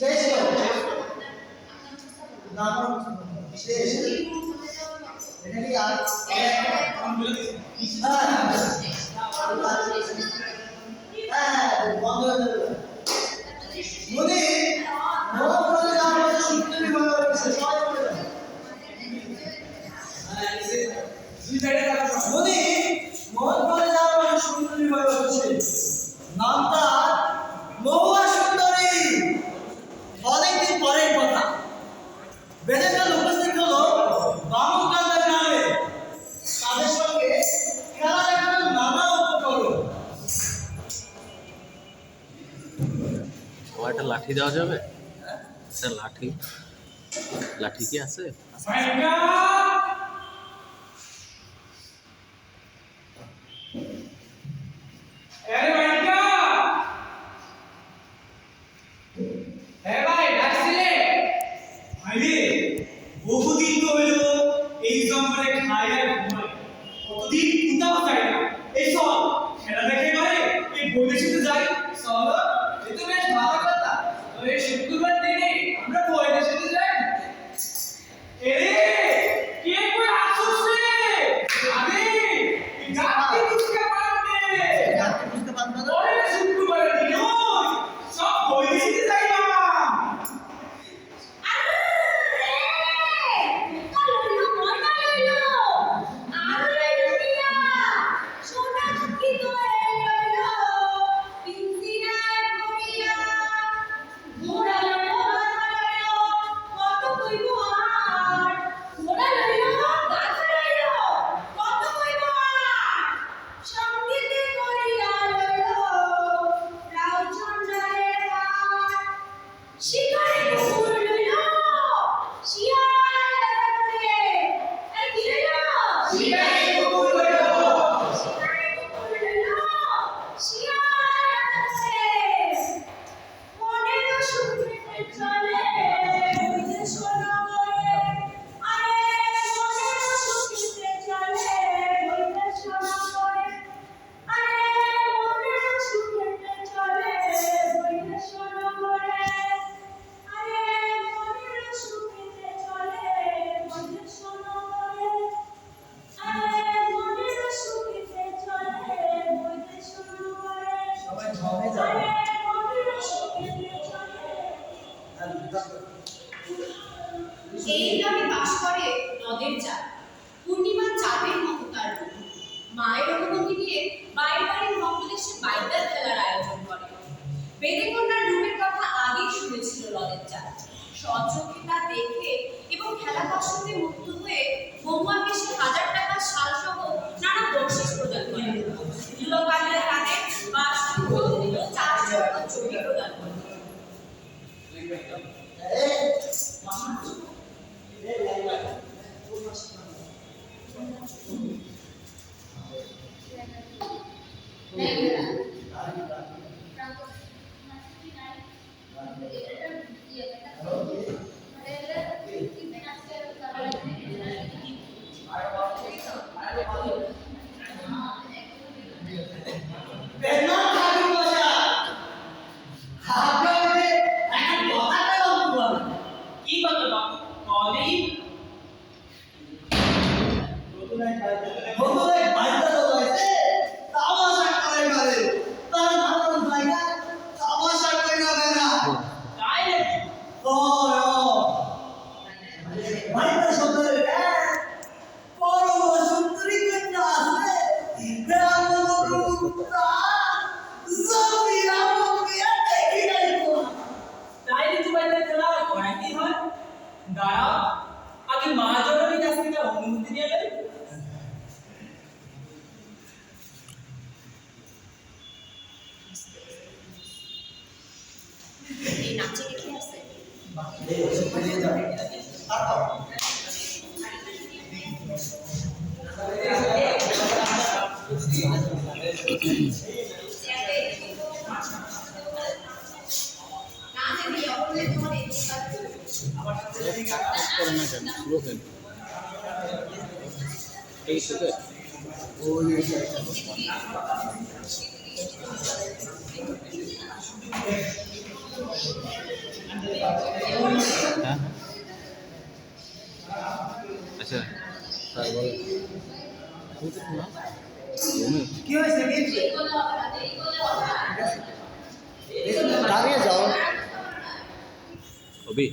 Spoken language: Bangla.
శేషం నామ శేషం কয়টা লাঠি দেওয়া যাবে লাঠি লাঠি কি আছে বেদেকন্যার রূপের কথা আগেই শুনেছিল লদের চা তা দেখে এবং খেলা পছন্দে মুক্ত হয়ে বৌমাকে সে হাজার টাকা সাল সহ নানা বকশিস প্রদান করে। হাতে এই ওষুধ বেরিয়ে যাবে তারপর এই সুযোগ। ওই কি হয়েছে দাঁড়িয়ে যাও। কবি